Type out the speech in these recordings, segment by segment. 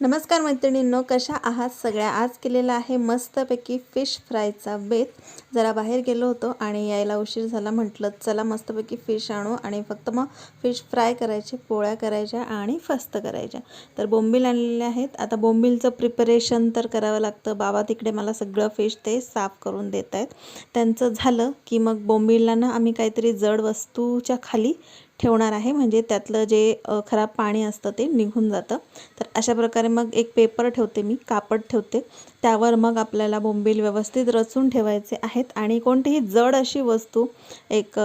नमस्कार मैत्रिणींनो कशा आहात सगळ्या? आज केलेला आहे मस्तपैकी फिश फ्रायचा बेत. जरा बाहेर गेलो होतो आणि यायला उशीर झाला. म्हटलं चला मस्तपैकी फिश आणू आणि फक्त मग फिश फ्राय करायचे पोळ्या करायच्या आणि फस्त करायच्या. तर बोंबील आणलेले आहेत. आता बोंबीलचं प्रिपरेशन तर करावं लागतं. बाबा तिकडे मला सगळं फिश ते साफ करून देत आहेत त्यांचं झालं की मग बोंबीलला ना आम्ही काहीतरी जड वस्तूच्या खाली ठेवणार आहे. म्हणजे त्यातलं जे खराब पाणी असतं ते निघून जातं. तर अशा प्रकारे मग एक पेपर ठेवते मी कापड ठेवते. त्यावर मग आपल्याला बोंबील व्यवस्थित रचून ठेवायचे आहेत. आणि कोणतीही जड अशी वस्तू एक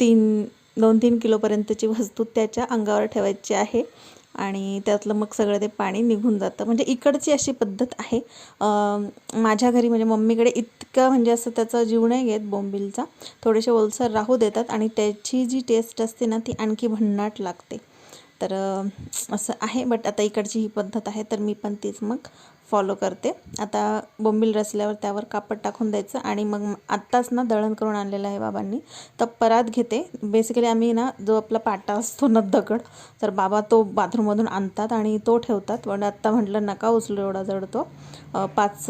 तीन दोन तीन किलोपर्यंतची वस्तू त्याच्या अंगावर ठेवायची आहे. आणि त्यातलं मग सगळं ते पाणी निघून जातं. म्हणजे इकडची अशी पद्धत आहे. माझ्या घरी म्हणजे मम्मीकडे इतकं म्हणजे असं त्याचा जीव नाही घेत बोंबिलचा. थोडेसे ओलसर राहू देतात आणि त्याची जी टेस्ट असते ना ती आणखी भन्नाट लागते. तर असं आहे बट आता इकडची ही पद्धत आहे तर मी पण तीच मग फॉलो करते. आता बोंबील रचल्यावर त्यावर कापड टाकून द्यायचं आणि मग आत्ताच ना दळण करून आणलेलं आहे बाबांनी. तर परात घेते. बेसिकली आम्ही ना जो आपला पाटा असतो ना दगड तर बाबा तो बाथरूममधून आणतात आणि तो ठेवतात. पण आत्ता म्हटलं नका उचलू एवढा जड तो. पाच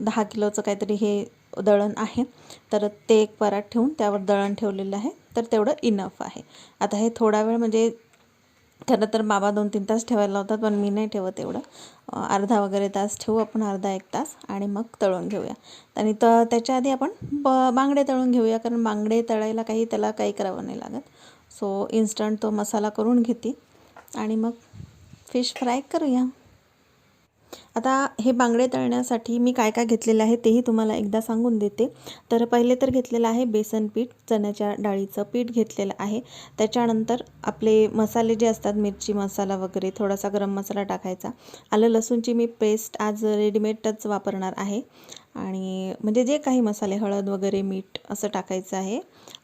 दहा किलोचं काहीतरी हे दळण आहे. तर ते एक परात ठेवून त्यावर दळण ठेवलेलं आहे. तर तेवढं इनफ आहे. आता हे थोडा वेळ म्हणजे खरं तर बाबा दोन तीन तास ठेवायला लावतात पण मी नाही ठेवत एवढं. अर्धा वगैरे तास ठेवू आपण अर्धा एक तास आणि मग तळून घेऊया. आणि त त्याच्या आधी आपण ब बांगडे तळून घेऊया कारण बांगडे तळायला काही त्याला काही करावं नाही लागत. सो इन्स्टंट तो मसाला करून घेते. आणि मग फिश फ्राय करूया. आता हे बांगडे तळण्यासाठी मी काय काय घेतलेलं आहे तेही तुम्हाला एकदा सांगून देते. तर पहिले तर घेतलेलं आहे बेसन पीठ चण्याच्या डाळीचं पीठ घेतलेलं आहे. त्याच्यानंतर आपले मसाले जे असतात मिरची मसाला वगैरे थोडासा गरम मसाला टाकायचा. आलं लसूणची मी पेस्ट आज रेडीमेडच वापरणार आहे. आणि म्हणजे जे काही मसाले हळद वगैरे मीठ असं टाकायचं आहे.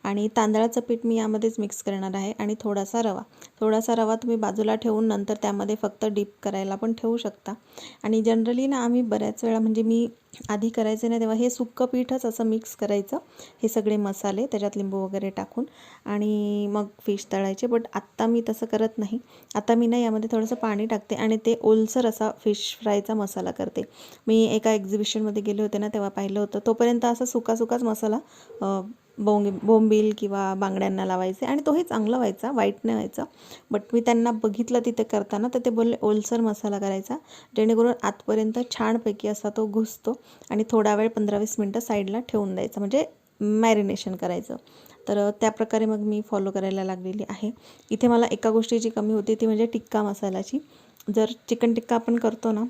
आणि तांदळाचं पीठ मी यामध्येच मिक्स करणार आहे आणि थोडासा रवा. थोडासा रवा तुम्ही बाजूला ठेवून नंतर त्यामध्ये फक्त डीप करायला पण ठेवू शकता. आणि जनरली ना आम्ही बऱ्याच वेळा म्हणजे मी आधी करायचे नाही तेव्हा हे सुक्कं पीठच असं मिक्स करायचं. हे सगळे मसाले त्याच्यात लिंबू वगैरे टाकून आणि मग फिश तळायचे. बट आत्ता मी तसं करत नाही. आता मी ना यामध्ये थोडंसं पाणी टाकते आणि ते ओलसर असा फिश फ्रायचा मसाला करते. मी एका एक्झिबिशनमध्ये गेले होते ना तेव्हा पाहिलं होतं. तोपर्यंत असा सुका सुकाच मसाला बोंग बोंबील किंवा बांगड्यांना लावायचे आणि तोही चांगला व्हायचा वाईट नाही व्हायचा. बट मी त्यांना बघितलं तिथे करताना तर ते बोलले ओलसर मसाला करायचा जेणेकरून आतपर्यंत छानपैकी असा तो घुसतो आणि थोडा वेळ पंधरा वीस मिनटं साईडला ठेवून द्यायचा म्हणजे मॅरिनेशन करायचं. तर त्या प्रकारे मग मी फॉलो करायला लागलेली आहे. इथे मला एका गोष्टीची कमी होती ती म्हणजे टिक्का मसाल्याची. जर चिकन टिक्का आपण करतो ना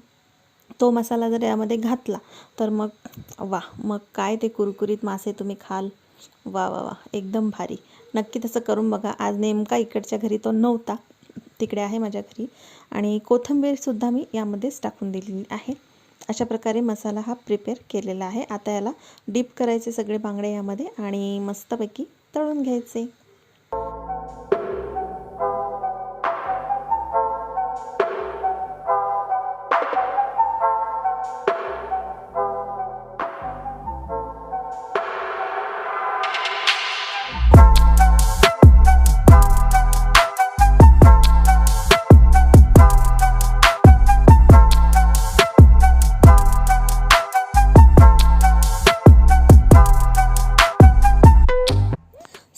तो मसाला जर यामध्ये घातला तर मग वा मग काय ते कुरकुरीत मासे तुम्ही खाल. वा वा वा. एकदम भारी. नक्की तसं करून बघा. आज नेमका इकडच्या घरी तो नव्हता. तिकडे आहे माझ्या घरी. आणि कोथंबीरसुद्धा मी यामध्येच टाकून दिलेली आहे. अशा प्रकारे मसाला हा प्रिपेअर केलेला आहे. आता याला डीप करायचे सगळे बांगडे यामध्ये आणि मस्तपैकी तळून घ्यायचे.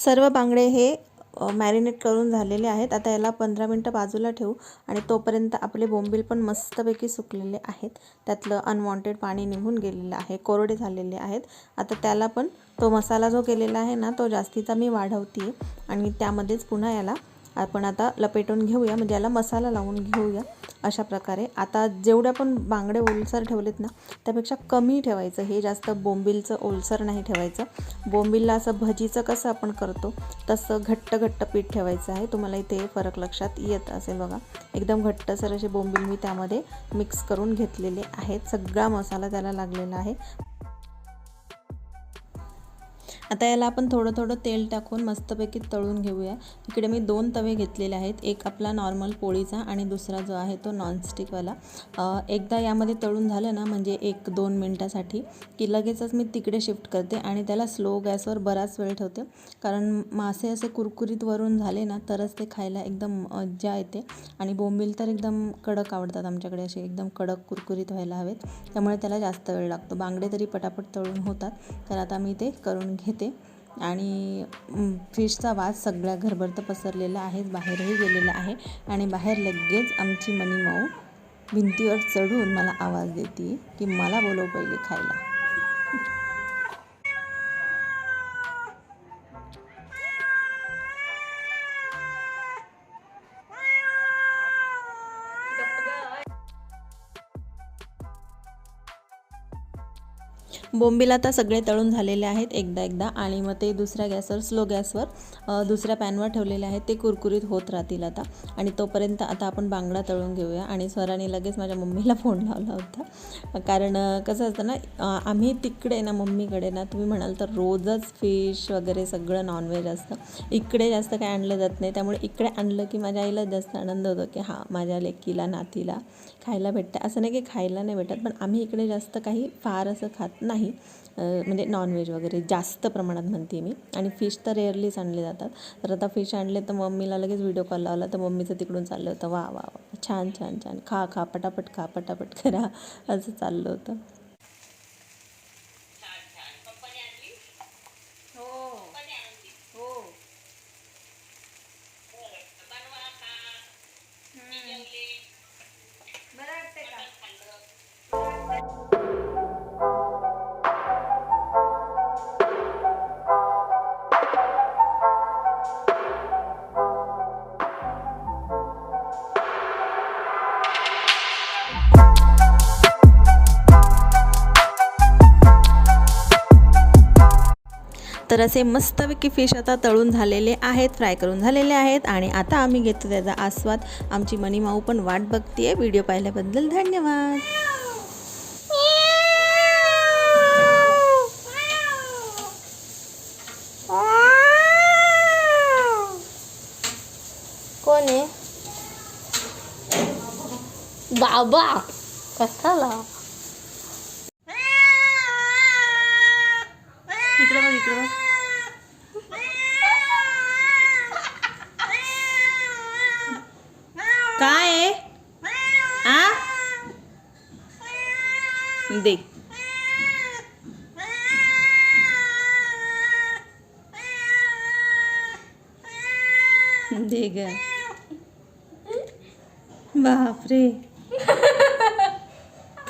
सर्व बांगडे हे मॅरिनेट करून झालेले आहेत. आता याला पंधरा मिनटं बाजूला ठेवू आणि तोपर्यंत आपले बोंबील पण मस्तपैकी सुकलेले आहेत. त्यातलं अनवॉन्टेड पाणी निघून गेलेलं आहे. कोरडे झालेले आहेत. आता त्याला पण तो मसाला जो केलेला आहे ना तो जास्तीचा मी वाढवते आणि त्यामध्येच पुन्हा याला आपण आता लपेटून घेऊया म्हणजे याला मसाला लावून घेऊया अशा प्रकारे. आता जेवढ्या पण बांगडे ओलसर ठेवलेत ना त्यापेक्षा कमी ठेवायचं. हे जास्त बोंबिलचं ओलसर नाही ठेवायचं. बोंबिलला असं भजीचं कसं आपण करतो तसं घट्ट घट्ट पीठ ठेवायचं आहे. तुम्हाला इथे फरक लक्षात येत असेल बघा. एकदम घट्टसर असे बोंबिल मी त्यामध्ये मिक्स करून घेतलेले आहेत. सगळा मसाला त्याला लागलेला आहे. आता याला आपण थोडं थोडं तेल टाकून मस्तपैकी तळून घेऊया. इकडे मी दोन तवे घेतलेले आहेत. एक आपला नॉर्मल पोळीचा आणि दुसरा जो आहे तो नॉनस्टिकवाला एकदा यामध्ये तळून झालं ना म्हणजे एक दोन मिनटासाठी की लगेचच मी तिकडे शिफ्ट करते आणि त्याला स्लो गॅसवर बराच वेळ ठेवते. कारण मासे असे कुरकुरीत वरून झाले ना तरच ते खायला एकदम मजा येते. आणि बोंबील तर एकदम कडक आवडतात आमच्याकडे असे एकदम कडक कुरकुरीत व्हायला हवेत. त्यामुळे त्याला जास्त वेळ लागतो. बांगडे तरी पटापट तळून होतात. तर आता मी ते करून घेते. आणि फिशचा वास सगळ्या घरभर तर पसरलेला आहे बाहेरही गेलेला आहे. आणि बाहेर लगेच आमची मनी माऊ भिंतीवर चढून मला आवाज देते की मला बोलव पहिले खायला. बोंबील आता सगळे तळून झालेले आहेत एकदा एकदा आणि मग ते दुसऱ्या गॅसवर स्लो गॅसवर दुसऱ्या पॅनवर ठेवलेले आहेत. ते कुरकुरीत होत राहतील आता. आणि तोपर्यंत आता आपण बांगडा तळून घेऊया. आणि स्वराने लगेच माझ्या मम्मीला फोन लावला होता. कारण कसं असतं ना आम्ही तिकडे ना मम्मीकडे ना तुम्ही म्हणाल तर रोजच फिश वगैरे सगळं नॉनव्हेज असतं. इकडे जास्त काय आणलं जात नाही. त्यामुळे इकडे आणलं की माझ्या आईला जास्त आनंद होतो की हां माझ्या लेकीला नातीला खायला भेटतं. असं नाही की खायला नाही भेटत पण आम्ही इकडे जास्त काही फार असं खात नाही. नाही म्हणजे नॉनव्हेज वगैरे जास्त प्रमाणात म्हणते मी. आणि फिश तर रेअरलीच आणले जातात. तर आता फिश आणले तर मम्मीला लगेच व्हिडिओ कॉल लावला तर मम्मीचं तिकडून चाललं होतं वा वा वा छान छान छान. खा खा पटापट खा पटापट करा. असं चाललं होतं. तर असे मस्तपैकी फिश आता तळून झालेले आहेत फ्राय करून झालेले आहेत आणि आता आम्ही घेतो त्याचा आस्वाद. आमची मनी माऊ पण वाट बघतीये. व्हिडिओ पाहिल्याबद्दल धन्यवाद. कोण आहे? बाबा कशाला? इकडे बघ काय आहे? आ? दे. दे ग. बापरे.